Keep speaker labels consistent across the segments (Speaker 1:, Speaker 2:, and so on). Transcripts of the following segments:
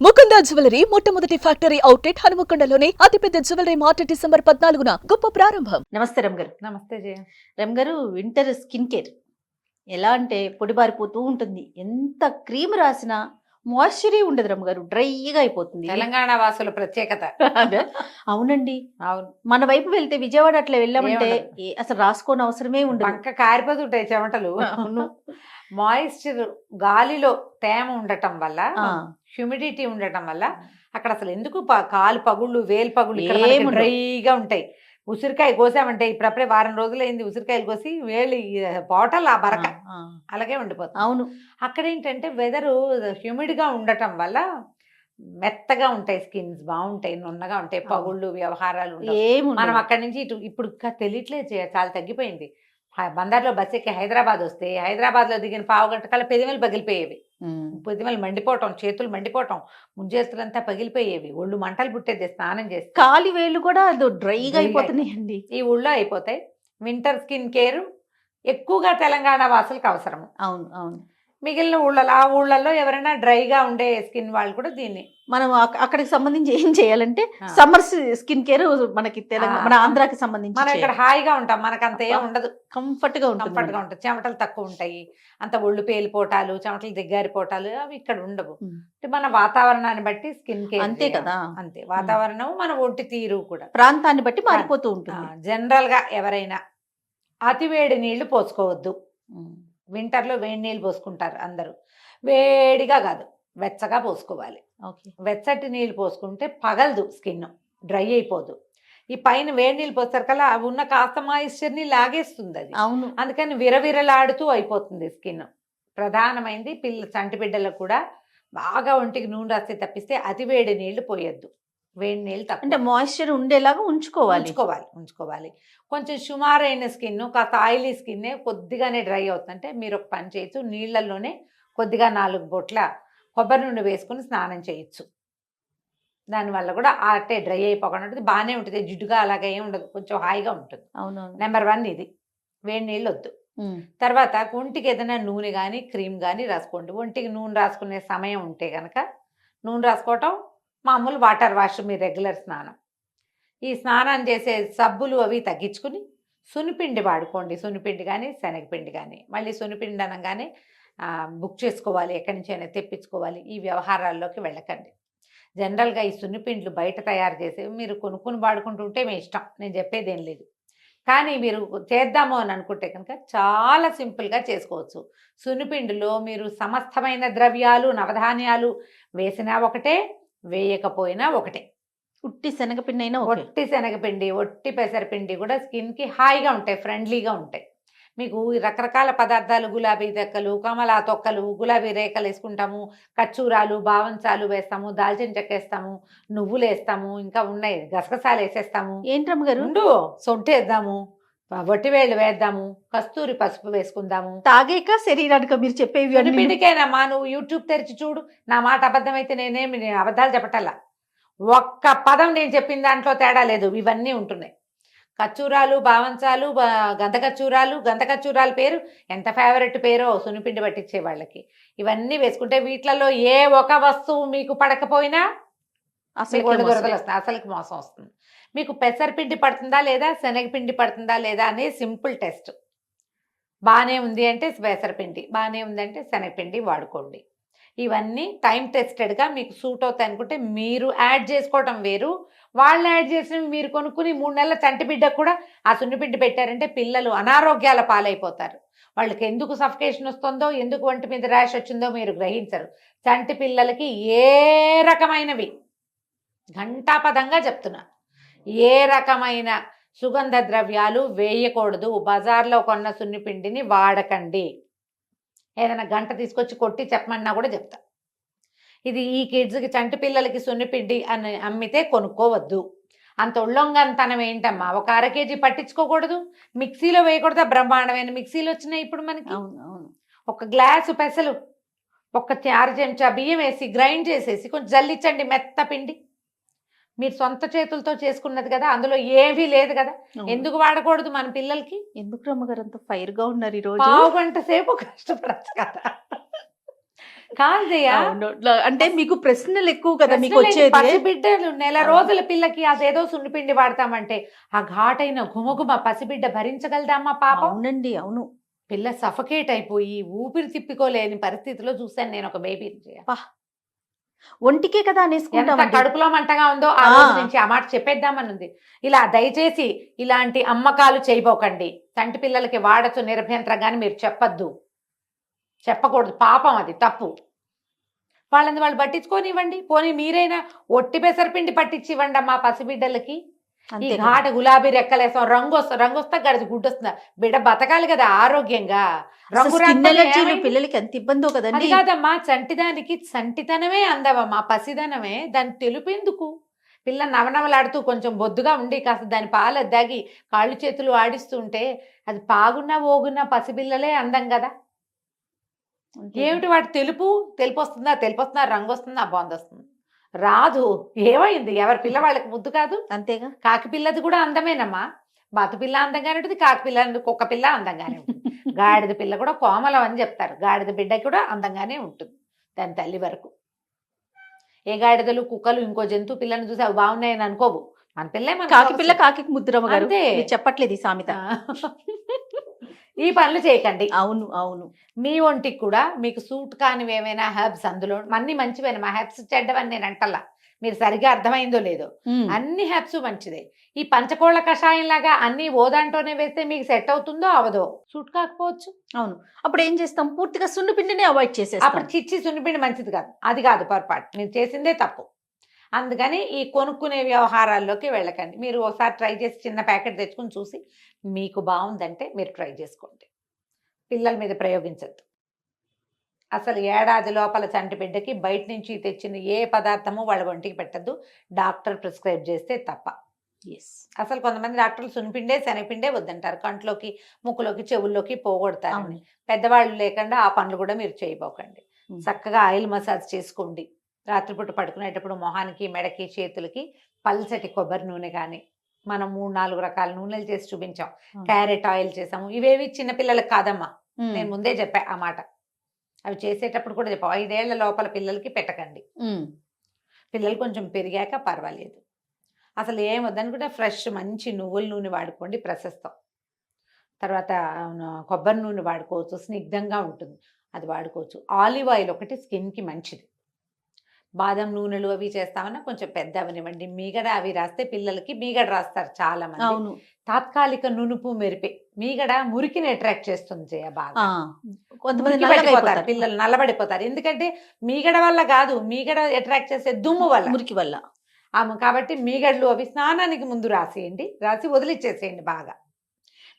Speaker 1: Mukunda jewellery మొట్టమొదటి factory outlet హనుమకొండలోనే అతిపెద్ద జ్యువెలరీ మార్ట్ డిసెంబర్ పద్నాలుగున గొప్ప ప్రారంభం.
Speaker 2: నమస్తే రమ్ గారు
Speaker 3: నమస్తే జయ.
Speaker 2: రమ్ గారు వింటర్ స్కిన్ కేర్ ఎలా అంటే పొడిబారిపోతూ ఉంటుంది. ఎంత క్రీమ్ రాసినా మాయిశ్చరీ ఉండదు రమ్ గారు డ్రైగా అయిపోతుంది.
Speaker 3: తెలంగాణ వాసుల ప్రత్యేకత.
Speaker 2: అవునండి.
Speaker 3: అవును.
Speaker 2: మన వైపు వెళ్తే విజయవాడ అట్లా వెళ్ళామంటే అసలు రాసుకోని అవసరమే ఉండదు.
Speaker 3: పక్క కారిపోతుంటాయి చెమటలు.
Speaker 2: అవును.
Speaker 3: మాయిశ్చర్ గాలిలో తేమ ఉండటం వల్ల హ్యూమిడిటీ ఉండటం వల్ల అక్కడ అసలు ఎందుకు కాలు పగుళ్ళు వేలు పగుళ్ళు. డ్రైగా ఉంటాయి. ఉసిరికాయ కోసామంటే ఇప్పుడప్పుడే వారం రోజులైంది ఉసిరికాయలు కోసి వేళ్ళు బాటల్ ఆ బరక. అలాగే ఉండిపోతుంది.
Speaker 2: అవును.
Speaker 3: అక్కడ ఏంటంటే వెదరు హ్యూమిడ్గా ఉండటం వల్ల మెత్తగా ఉంటాయి స్కిన్స్ బాగుంటాయి నున్నగా ఉంటాయి. పగుళ్ళు వ్యవహారాలు మనం అక్కడి నుంచి ఇటు ఇప్పుడు తెలియట్లేదు జయ, చాలా తగ్గిపోయింది. బందర్లో బస్ ఎక్కి హైదరాబాద్ వస్తే హైదరాబాద్లో దిగిన పావు గంట కల్లా పెదిమలు పగిలిపోయేవి. పెదిమలు మండిపోవటం చేతులు మండిపోవటం ముంజేస్తులంతా పగిలిపోయేవి. ఒళ్ళు మంటలు పుట్టేది స్నానం చేస్తే.
Speaker 2: కాలి వేళ్ళు కూడా అది డ్రైగా
Speaker 3: Dry
Speaker 2: అయిపోతున్నాయండి.
Speaker 3: ఈ ఊళ్ళో అయిపోతాయి. వింటర్ స్కిన్ కేర్ ఎక్కువగా తెలంగాణ వాసులకు అవసరం
Speaker 2: అవును అవును.
Speaker 3: మిగిలిన ఊళ్ళలో ఆ ఊళ్ళల్లో ఎవరైనా డ్రైగా ఉండే స్కిన్ వాళ్ళు కూడా దీన్ని.
Speaker 2: మనం అక్క- అక్కడికి సంబంధించి ఏం చేయాలంటే. సమ్మర్ స్కిన్ కేర్ మనకి తెలంగాణ. మన ఆంధ్రాకి సంబంధించి
Speaker 3: మనం ఇక్కడ హాయిగా ఉంటాం మనకు అంత ఏం ఉండదు.
Speaker 2: కంఫర్ట్గా ఉంటుంది
Speaker 3: కంఫర్ట్గా ఉంటుంది. చెమటలు తక్కువ ఉంటాయి అంత ఒళ్ళు పేలిపోటాలు చెమటలు దిగ్గారిపోటాలు అవి ఇక్కడ ఉండవు. మన వాతావరణాన్ని బట్టి స్కిన్ కేర్
Speaker 2: అంతే కదా.
Speaker 3: అంతే. వాతావరణం మన ఒంటి తీరు కూడా.
Speaker 2: ప్రాంతాన్ని బట్టి మారిపోతూ ఉంటుంది.
Speaker 3: జనరల్గా ఎవరైనా అతివేడి నీళ్ళు పోసుకోవద్దు. వింటర్లో వేడి నీళ్ళు పోసుకుంటారు అందరూ. వేడిగా కాదు వెచ్చగా పోసుకోవాలి.
Speaker 2: ఓకే.
Speaker 3: వెచ్చటి నీళ్ళు పోసుకుంటే పగలదు స్కిన్ డ్రై అయిపోదు. ఈ పైన వేడి నీళ్ళు పోస్తారు కల్లా అవి ఉన్న కాస్త మాయిశ్చర్ని లాగేస్తుంది అది
Speaker 2: అవును.
Speaker 3: అందుకని విరవిరలాడుతూ అయిపోతుంది స్కిన్. ప్రధానమైంది పిల్ల చంటి బిడ్డలకు కూడా బాగా ఒంటికి నూనె రాస్తే తప్పిస్తే అతి వేడి నీళ్ళు పోయొద్దు. వేడి నీళ్ళు
Speaker 2: అంటే
Speaker 3: తక్కువ
Speaker 2: మాయిశ్చర్ ఉండేలాగా ఉంచుకోవాలి.
Speaker 3: ఉంచుకోవాలి ఉంచుకోవాలి. కొంచెం సుమారైన స్కిన్ కాస్త ఆయిలీ స్కిన్ కొద్దిగానే డ్రై అవుతుందంటే మీరు ఒక పని చేయొచ్చు. నీళ్ళల్లోనే కొద్దిగా నాలుగు బొట్ల కొబ్బరి నూనె వేసుకుని స్నానం చేయొచ్చు. దానివల్ల కూడా అట్టే డ్రై అయిపోకుండా ఉంటుంది బాగానే ఉంటుంది. జిడ్డుగా అలాగే ఏం ఉండదు కొంచెం హాయిగా ఉంటుంది.
Speaker 2: అవునవును.
Speaker 3: నెంబర్ వన్ ఇది. వేడి నీళ్ళు వద్దు. తర్వాత ఒంటికి ఏదైనా నూనె కానీ క్రీమ్ కానీ రాసుకోండి. ఒంటికి నూనె రాసుకునే సమయం ఉంటే కనుక నూనె రాసుకోవటం మామూలు వాటర్ వాష్ మీ రెగ్యులర్ స్నానం. ఈ స్నానం చేసే సబ్బులు అవి తగ్గించుకుని సునిపిండి వాడుకోండి. సునిపిండి కానీ శనగపిండి కానీ మళ్ళీ సునిపిండి అనగానే బుక్ చేసుకోవాలి. ఎక్కడి నుంచి అయినా తెప్పించుకోవాలి. ఈ వ్యవహారాల్లోకి వెళ్ళకండి. జనరల్గా ఈ సున్నిపిండ్లు బయట తయారు చేసి మీరు కొనుక్కుని వాడుకుంటుంటే మీ ఇష్టం. నేను చెప్పేది ఏం లేదు. కానీ మీరు చేద్దాము అని అనుకుంటే కనుక చాలా సింపుల్గా చేసుకోవచ్చు. సున్నిపిండిలో మీరు సమస్తమైన ద్రవ్యాలు నవధాన్యాలు వేసినా ఒకటే వేయకపోయినా ఒకటే.
Speaker 2: ఉట్టి శనగపిండి అయినా
Speaker 3: ఒట్టి శనగపిండి ఒట్టి పెసరపిండి కూడా స్కిన్కి హాయిగా ఉంటాయి ఫ్రెండ్లీగా ఉంటాయి. మీకు రకరకాల పదార్థాలు గులాబీ దెక్కలు కమలా తొక్కలు గులాబీ రేఖలు వేసుకుంటాము కచ్చూరాలు బావంచాలు వేస్తాము దాల్చిన చెక్క వేస్తాము నువ్వులు వేస్తాము ఇంకా ఉన్నాయి గసగసాలు వేసేస్తాము.
Speaker 2: ఏంట్రమ్మ గారు
Speaker 3: ఉండు సొంటి వేద్దాము వట్టివేళ్ళు వేద్దాము కస్తూరి పసుపు వేసుకుందాము.
Speaker 2: తాగాక శరీరానికి మీరు చెప్పేవి
Speaker 3: పిండికేనమ్మా నువ్వు యూట్యూబ్ తెరిచి చూడు. నా మాట అబద్ధమైతే నేనేమి నేను అబద్ధాలు చెప్పటల్లా ఒక్క పదం నేను చెప్పిన దాంట్లో తేడా లేదు. ఇవన్నీ ఉంటున్నాయి. కచ్చూరాలు బావంచాలు బ- గంధ కచ్చూరాలు గంధ కచ్చూరాల పేరు ఎంత ఫేవరెట్ పేరో సునిపిండి పట్టించే వాళ్ళకి. ఇవన్నీ వేసుకుంటే వీటిలలో ఏ ఒక వస్తువు మీకు పడకపోయినా
Speaker 2: అసలు
Speaker 3: అసలుకి మోసం వస్తుంది. మీకు పెసరపిండి పడుతుందా లేదా శనగపిండి పడుతుందా లేదా అనేది సింపుల్ టెస్ట్. బాగానే ఉంది అంటే పెసరపిండి బాగానే ఉంది అంటే శనగపిండి వాడుకోండి. ఇవన్నీ టైం టెస్టెడ్గా మీకు సూట్ అవుతాయి అనుకుంటే మీరు యాడ్ చేసుకోవటం వేరు. వాళ్ళు యాడ్ చేసినవి మీరు కొనుక్కుని మూడు నెలల చంటి బిడ్డకు కూడా ఆ సున్నిపిండి పెట్టారంటే పిల్లలు అనారోగ్యాల పాలైపోతారు. వాళ్ళకి ఎందుకు సఫికేషన్ వస్తుందో ఎందుకు ఒంటి మీద ర్యాష్ వచ్చిందో మీరు గ్రహించరు. చంటి పిల్లలకి ఏ రకమైనవి? ఘంటాపదంగా చెప్తున్నా. ఏ రకమైన సుగంధ ద్రవ్యాలు వేయకూడదు. బజార్లో కొన్న సున్నిపిండిని వాడకండి. ఏదైనా గంట తీసుకొచ్చి కొట్టి చెప్పమన్నా కూడా చెప్తా. ఇది ఈ కిడ్స్కి చంటి పిల్లలకి సున్నిపిండి అని అమ్మితే కొనుక్కోవద్దు. అంత ఉళ్ళొంగంతనం ఏంటమ్మా? ఒక అర కేజీ పట్టించుకోకూడదు. మిక్సీలో వేయకూడదా. బ్రహ్మాండమైన మిక్సీలు వచ్చినాయి ఇప్పుడు మనకి. ఒక గ్లాసు పెసలు ఒక అర చెంచా బియ్యం వేసి గ్రైండ్ చేసేసి కొంచెం జల్లించండి మెత్త పిండి. మీరు సొంత చేతులతో చేసుకున్నది కదా అందులో ఏమీ లేదు కదా. ఎందుకు వాడకూడదు మన పిల్లలకి?
Speaker 2: ఎందుకు రమ్మగారు అంత ఫైర్గా ఉన్నారు ఈ రోజు
Speaker 3: పావు గంట సేపు కష్టపడచ్చు కదా. కాదు జయ.
Speaker 2: అవును. ల- అంటే మీకు ప్రశ్నలు ఎక్కువ కదా మీకు వచ్చేది?
Speaker 3: పసిబిడ్డలు నెల. రోజుల పిల్లకి అదేదో సున్నిపిండి వాడతామంటే ఆ ఘాటైన గుమగుమ పసిబిడ్డ భరించగలదామా పాపం?
Speaker 2: అవునండి అవును.
Speaker 3: పిల్ల సఫకేట్ అయిపోయి ఊపిరి తిప్పుకోలేని పరిస్థితిలో చూశాను నేను ఒక బేబీని జయ.
Speaker 2: ఒంటికే కదా
Speaker 3: ఎంత
Speaker 2: అనేసుకుంటాం
Speaker 3: కడుపులో మంటగా ఉందో ఆ. రోజు నుంచి ఆ మాట చెప్పేద్దామని ఉంది ఇలా దయచేసి ఇలాంటి అమ్మకాలు చేయబోకండి. చంటి పిల్లలకి వాడచ్చు నిరభ్యంతరంగాని మీరు చెప్పద్దు. చెప్పకూడదు. పాపం అది తప్పు. వాళ్ళని వాళ్ళు పట్టించుకోనివ్వండి. పోనీ మీరైనా ఒట్టి పెసరపిండి పట్టించి ఇవ్వండి అమ్మా పసిబిడ్డలకి. ఈ. ఘాట గులాబీ రెక్కలేసాం రంగు వస్తా రంగు వస్తా గడిచి గుడ్డు వస్తుందా? బిడ్డ బతకాలి కదా ఆరోగ్యంగా. రంగు?
Speaker 2: పిల్లలకి ఎంత ఇబ్బందో కదండి.
Speaker 3: కాదమ్మా చంటిదానికి చంటితనమే అందవమ్మా పసిదనమే. దాని తెలుపెందుకు? పిల్ల నవనవలాడుతూ కొంచెం బొద్దుగా ఉండి కాస్త దాని పాలు దాగి కాళ్ళు చేతులు ఆడిస్తూ ఉంటే అది పాగున్నా ఓగున్నా పసిపిల్లలే అందం కదా. ఏమిటి వాటి తెలుపు? తెలుపు వస్తుందా? తెలుపు వస్తుందా? రంగు వస్తుందా? బాగుంది వస్తుంది. రాదు. ఏమైంది? ఎవరి పిల్ల వాళ్ళకి ముద్దు కాదు?
Speaker 2: అంతేగా?
Speaker 3: కాకి పిల్లది కూడా అందమేనమ్మా. బాతు పిల్ల అందంగానే ఉంటుంది కాకి పిల్ల కుక్క పిల్ల అందంగానే ఉంటుంది. గాడిద పిల్ల కూడా కోమలం అని చెప్తారు. గాడిద బిడ్డ కూడా అందంగానే ఉంటుంది. దాని తల్లి వరకు. ఏ గాడిదలు కుక్కలు ఇంకో జంతువు పిల్లని చూసి అవి బాగున్నాయని అనుకోవు. మన పిల్లే మన
Speaker 2: కాకి పిల్ల కాకి ముద్రమ్మ గారు చెప్పట్లేదు ఈ సామెత.
Speaker 3: ఈ పనులు చేయకండి.
Speaker 2: అవును అవును.
Speaker 3: మీ ఒంటికి కూడా మీకు సూట్ కానివి ఏమైనా హెర్బ్స్ అందులో అన్ని మంచివేనా మా హెర్బ్స్ చెడ్డవని నేను అంటల్లా మీరు సరిగా అర్థమైందో లేదో. అన్ని హ్యాప్స్ మంచిదే. ఈ పంచకోళ్ళ కషాయం లాగా అన్ని ఓదాంటోనే వేస్తే మీకు సెట్ అవుతుందో అవదో. సూట్ కాకపోవచ్చు.
Speaker 2: అవును. అప్పుడు ఏం చేస్తాం? పూర్తిగా సున్ను పిండిని అవాయిడ్ చేసేస్తాం.
Speaker 3: అప్పుడు చిచ్చి సున్నిపిండి మంచిది కాదు. అది కాదు పొరపాటు. మీరు చేసిందే తప్పు. అందుకని ఈ కొనుక్కునే వ్యవహారాల్లోకి వెళ్ళకండి. మీరు ఒకసారి ట్రై చేసి చిన్న ప్యాకెట్ తెచ్చుకుని చూసి మీకు బాగుందంటే మీరు ట్రై చేసుకోండి. పిల్లల మీద ప్రయోగించద్దు. అసలు ఏడాది లోపల చంటి బిడ్డకి బయట నుంచి తెచ్చిన ఏ పదార్థము వాళ్ళ ఒంటికి పెట్టద్దు. డాక్టర్ ప్రిస్క్రైబ్ చేస్తే తప్ప.
Speaker 2: ఎస్.
Speaker 3: అసలు కొంతమంది డాక్టర్లు సునిపిండే శనగపిండే వద్దంటారు. కంట్లోకి ముక్కులోకి చెవుల్లోకి పోగొడతారు పెద్దవాళ్ళు లేకుండా ఆ పనులు కూడా మీరు చేయబోకండి. చక్కగా ఆయిల్ మసాజ్ చేసుకోండి. రాత్రిపూట పడుకునేటప్పుడు మొహానికి మెడకి చేతులకి పల్చటి కొబ్బరి నూనె కానీ మనం మూడు నాలుగు రకాల నూనెలు చేసి చూపించాం. క్యారెట్ ఆయిల్ చేసాము. ఇవేవి చిన్నపిల్లలకు కాదమ్మా. నేను ముందే చెప్పా ఆ మాట. అవి చేసేటప్పుడు కూడా చెప్పాం. ఐదేళ్ళ లోపల పిల్లలకి పెట్టకండి. పిల్లలు కొంచెం పెరిగాక పర్వాలేదు. అసలు ఏం వద్దనుకుంటే ఫ్రెష్ మంచి నువ్వుల నూనె వాడుకోండి ప్రశస్తం. తర్వాత కొబ్బరి నూనె వాడుకోవచ్చు. స్నిగ్ధంగా ఉంటుంది. అది వాడుకోవచ్చు. ఆలివ్ ఆయిల్ ఒకటి స్కిన్కి మంచిది. బాదం నూనెలు అవి చేస్తామన్నా కొంచెం పెద్ద అవనివ్వండి మీగడ అవి రాస్తే పిల్లలకి మీగడ రాస్తారు చాలా మంది
Speaker 2: అవును.
Speaker 3: తాత్కాలిక నునుపు మెరిపే. మీగడ మురికిని అట్రాక్ట్ చేస్తుంది జయ బాగా.
Speaker 2: కొంతమంది అయిపోతారు.
Speaker 3: పిల్లలు నల్లబడిపోతారు. ఎందుకంటే మీగడ వల్ల కాదు మీగడ అట్రాక్ట్ చేసే దుమ్ము వల్ల.
Speaker 2: మురికి వల్ల.
Speaker 3: కాబట్టి మీగడలు అవి స్నానానికి ముందు రాసేయండి. రాసి వదిలిచ్చేసేయండి బాగా.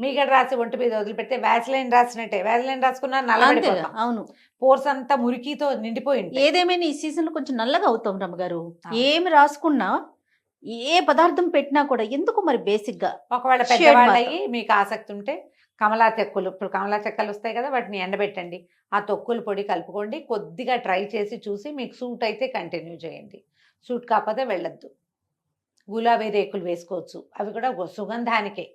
Speaker 3: మీగడ రాసి ఒంటి మీద వదిలిపెడితే వ్యాసలైన్ రాసినట్టే. వ్యాసలైన్ రాసుకున్నా నల్లబడిపోతాం.
Speaker 2: అవును.
Speaker 3: పోర్స్ అంతా మురికితో నిండిపోయి ఉంటాయి.
Speaker 2: ఏదేమైనా ఈ సీజన్లో కొంచెం నల్లగా అవుతాం రమ్మగారు. ఏమి రాసుకున్నా ఏ పదార్థం పెట్టినా కూడా ఎందుకు మరి బేసిక్గా
Speaker 3: ఒకవేళ
Speaker 2: Shade
Speaker 3: పెద్దవాళ్ళు
Speaker 2: మాత్రం.
Speaker 3: అయ్యి మీకు ఆసక్తి ఉంటే కమలా చెక్కులు ఇప్పుడు కమలా చెక్కలు వస్తాయి కదా వాటిని ఎండబెట్టండి. ఆ తొక్కుల పొడి కలుపుకోండి. కొద్దిగా ట్రై చేసి చూసి మీకు సూట్ అయితే కంటిన్యూ చేయండి. సూట్ కాకపోతే వెళ్ళొద్దు. గులాబీ రేకులు వేసుకోవచ్చు. అవి కూడా సుగంధానికే.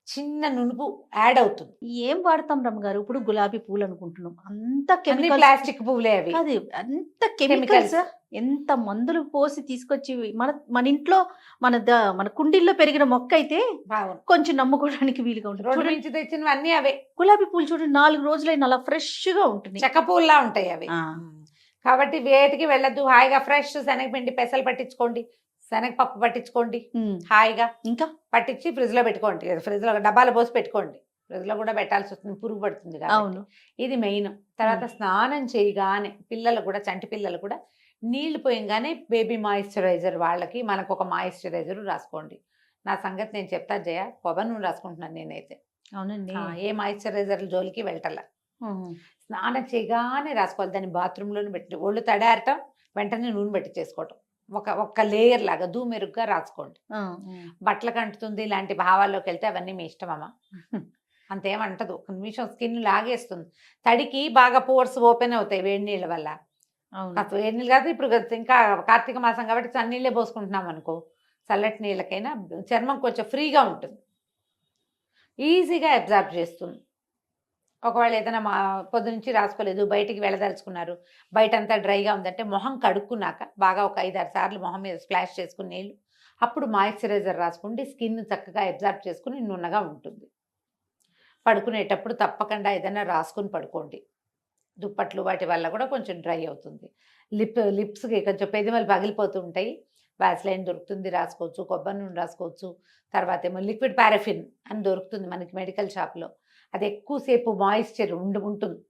Speaker 3: చిన్న నునుపు యాడ్ అవుతుంది.
Speaker 2: ఏం వాడతాం రమ్మగారు? ఇప్పుడు గులాబీ పూలు అనుకుంటున్నాం. అంత
Speaker 3: అన్ని ప్లాస్టిక్ పువ్వులే అవి.
Speaker 2: కాదు అంత కెమికల్స్. ఎంత మందులు పోసి తీసుకొచ్చి మన మన ఇంట్లో మన ద- మన కుండీల్లో పెరిగిన మొక్క అయితే కొంచెం నమ్ముకోవడానికి వీలుగా ఉంటుంది.
Speaker 3: నుంచి తెచ్చినవన్నీ అవే.
Speaker 2: గులాబీ పూలు చూడండి నాలుగు రోజులైన అలా ఫ్రెష్గా ఉంటుంది
Speaker 3: చెక్క పువ్వులా ఉంటాయి అవి. కాబట్టి వేటికి వెళ్ళొద్దు హాయిగా ఫ్రెష్ శనగపిండి పెసలు పట్టించుకోండి. శనగపప్పు పట్టించుకోండి. హాయిగా.
Speaker 2: ఇంకా?
Speaker 3: పట్టించి ఫ్రిడ్జ్లో పెట్టుకోండి. ఫ్రిడ్జ్లో డబ్బాలు పోసి పెట్టుకోండి. ఫ్రిడ్జ్లో కూడా పెట్టాల్సి వస్తుంది. పురుగు పడుతుంది
Speaker 2: అవును.
Speaker 3: ఇది మెయిన్. తర్వాత స్నానం చేయగానే పిల్లలు కూడా చంటి పిల్లలు కూడా నీళ్ళు పోయంగానే బేబీ మాయిశ్చరైజర్ వాళ్ళకి మనకు ఒక మాయిశ్చరైజర్ రాసుకోండి. నా సంగతి నేను చెప్తా జయ. కొబ్బరి నూనె రాసుకుంటున్నాను నేనైతే.
Speaker 2: అవునండి.
Speaker 3: ఏ మాయిశ్చరైజర్ జోలికి వెళ్ళటల్లా. స్నానం చేయగానే రాసుకోవాలి. దాన్ని బాత్రూంలోనే పెట్టి ఒళ్ళు తడారటం వెంటనే నూనె పెట్టి చేసుకోవటం. ఒక ఒక్క లేయర్ లాగా దూమెరుగ్గా రాసుకోండి. బట్టలకు అంటుతుంది ఇలాంటి భావాల్లోకి వెళ్తే అవన్నీ మీ ఇష్టమమ్మా అంతేమంటదు. ఒక నిమిషం స్కిన్ లాగేస్తుంది. తడికి బాగా పోర్స్ ఓపెన్ అవుతాయి వేడి నీళ్ళ వల్ల. వేడి నీళ్ళు కాదు ఇప్పుడు ఇంకా కార్తీక మాసం కాబట్టి చన్నీళ్ళే పోసుకుంటున్నాం అనుకో చల్లటి నీళ్ళకైనా చర్మం కొంచెం ఫ్రీగా ఉంటుంది. ఈజీగా అబ్జార్బ్ చేస్తుంది. ఒకవేళ ఏదైనా మా పొద్దు నుంచి రాసుకోలేదు బయటికి వెళ్ళదలుచుకున్నారు బయట అంతా డ్రైగా ఉందంటే మొహం కడుక్కున్నాక బాగా ఒక ఐదు ఆరు సార్లు మొహం మీద స్ప్లాష్ చేసుకుని నీళ్ళు అప్పుడు మాయిశ్చరైజర్ రాసుకుంటే స్కిన్ చక్కగా అబ్జార్బ్ చేసుకుని నున్నగా ఉంటుంది. పడుకునేటప్పుడు తప్పకుండా ఏదైనా రాసుకుని పడుకోండి. దుప్పట్లు వాటి వల్ల కూడా కొంచెం డ్రై అవుతుంది. లిప్ లిప్స్కి కొంచెం పెదిమలు పగిలిపోతూ ఉంటాయి. వ్యాస్లైన్ దొరుకుతుంది రాసుకోవచ్చు కొబ్బరి నూనె రాసుకోవచ్చు తర్వాత ఏమో లిక్విడ్ పారాఫిన్ అని దొరుకుతుంది మనకి మెడికల్ షాప్లో. అది ఎక్కువసేపు మాయిశ్చర్ ఉండి ఉంటుంది.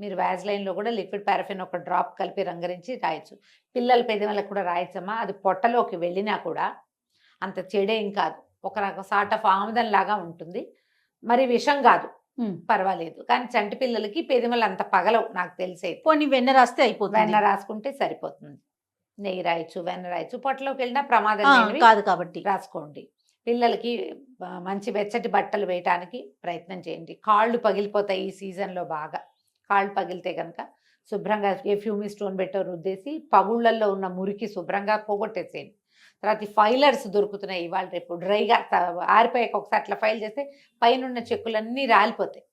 Speaker 3: మీరు వ్యాజ్లైన్లో కూడా లిక్విడ్ పారాఫిన్ ఒక డ్రాప్ కలిపి రంగరించి రాయొచ్చు. పిల్లల పెదవులకు కూడా రాయొచ్చమ్మా. అది పొట్టలోకి వెళ్ళినా కూడా అంత చెడేం కాదు. ఒక రకం సార్ట్ ఆఫ్ ఆముదం లాగా ఉంటుంది. మరి విషం కాదు. పర్వాలేదు. కానీ చంటి పిల్లలకి పెదిమలు అంత పగలవు నాకు తెలిసైతే
Speaker 2: పోనీ వెన్న రాస్తే అయిపోతుంది.
Speaker 3: వెన్న రాసుకుంటే సరిపోతుంది. నెయ్యి రాయొచ్చు వెన్న రాయొచ్చు. పొట్టలోకి వెళ్ళినా ప్రమాదం
Speaker 2: కాదు కాబట్టి.
Speaker 3: రాసుకోండి. పిల్లలకి మంచి వెచ్చటి బట్టలు వేయటానికి ప్రయత్నం చేయండి. కాళ్ళు పగిలిపోతాయి ఈ సీజన్లో బాగా. కాళ్ళు పగిలితే కనుక శుభ్రంగా ఏ ఫ్యూమి స్టోన్ పెట్టో రుద్దేసి పగుళ్ళల్లో ఉన్న మురికి శుభ్రంగా పోగొట్టేసేయండి తర్వాత ఈ ఫైలర్స్ దొరుకుతున్నాయి ఇవాళ రేపు. డ్రైగా ఆరిపోయాక ఒకసారి అట్లా ఫైల్ చేస్తే పైన ఉన్న చెక్కులన్నీ రాలిపోతాయి.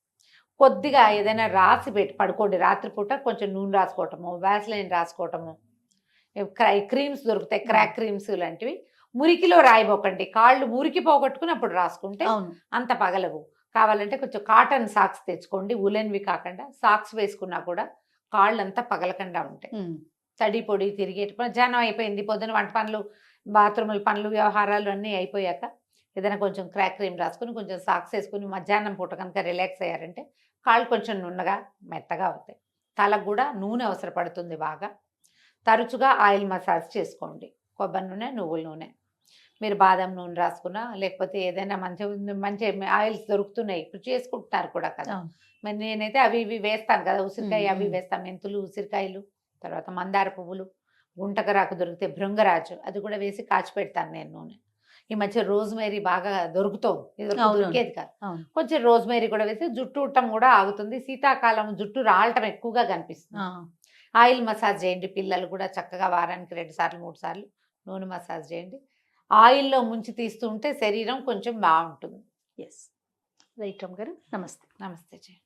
Speaker 3: కొద్దిగా ఏదైనా రాసి పెట్టి పడుకోండి. రాత్రిపూట కొంచెం నూనె రాసుకోవటము వ్యాస్లైన్ రాసుకోవటము క్రై క్రీమ్స్ దొరుకుతాయి క్రాక్ క్రీమ్స్ లాంటివి. మురికిలో రాయిపోకండి కాళ్ళు మురికి పోగొట్టుకుని అప్పుడు రాసుకుంటే అంత పగలవు. కావాలంటే కొంచెం కాటన్ సాక్స్ తెచ్చుకోండి. ఉలెన్వి కాకుండా సాక్స్ వేసుకున్నా కూడా కాళ్ళు అంతా పగలకుండా ఉంటాయి. తడి పొడి తిరిగేటి మధ్యాహ్నం అయిపోయింది. పొద్దున వంట పనులు బాత్రూముల పనులు వ్యవహారాలు అన్నీ అయిపోయాక ఏదైనా కొంచెం క్రాక్ క్రీమ్ రాసుకుని కొంచెం సాక్స్ వేసుకుని మధ్యాహ్నం పూట కనుక రిలాక్స్ అయ్యారంటే కాళ్ళు కొంచెం నున్నగా మెత్తగా అవుతాయి. తలకు కూడా నూనె అవసరపడుతుంది బాగా. తరచుగా ఆయిల్ మసాజ్ చేసుకోండి. కొబ్బరి నూనె నువ్వుల నూనె. మీరు బాదం నూనె రాసుకున్నా లేకపోతే ఏదైనా మంచి మంచి ఆయిల్స్ దొరుకుతున్నాయి. ఇప్పుడు చేసుకుంటున్నారు కూడా కదా. మరి నేనైతే అవి ఇవి వేస్తాను కదా ఉసిరికాయ అవి. వేస్తాను. మెంతులు ఉసిరికాయలు తర్వాత మందార పువ్వులు గుంటకరాకు దొరికితే భృంగరాజు అది కూడా వేసి కాచి పెడతాను నేను నూనె. ఈ మధ్య రోజ్మేరీ బాగా దొరుకుతుంది. దొరికేది కాదు. కొంచెం రోజ్మేరీ కూడా వేసి జుట్టు ఉట్టం కూడా ఆగుతుంది. శీతాకాలం జుట్టు రాలటం ఎక్కువగా కనిపిస్తుంది. ఆయిల్ మసాజ్ చేయండి పిల్లలు కూడా చక్కగా వారానికి రెండు సార్లు మూడు సార్లు నూనె మసాజ్ చేయండి. ఆయిల్లో ముంచి తీస్తుంటే శరీరం కొంచెం బాగుంటుంది.
Speaker 2: ఎస్ రైట్ రమ్మ గారు. నమస్తే.
Speaker 3: నమస్తే జయ.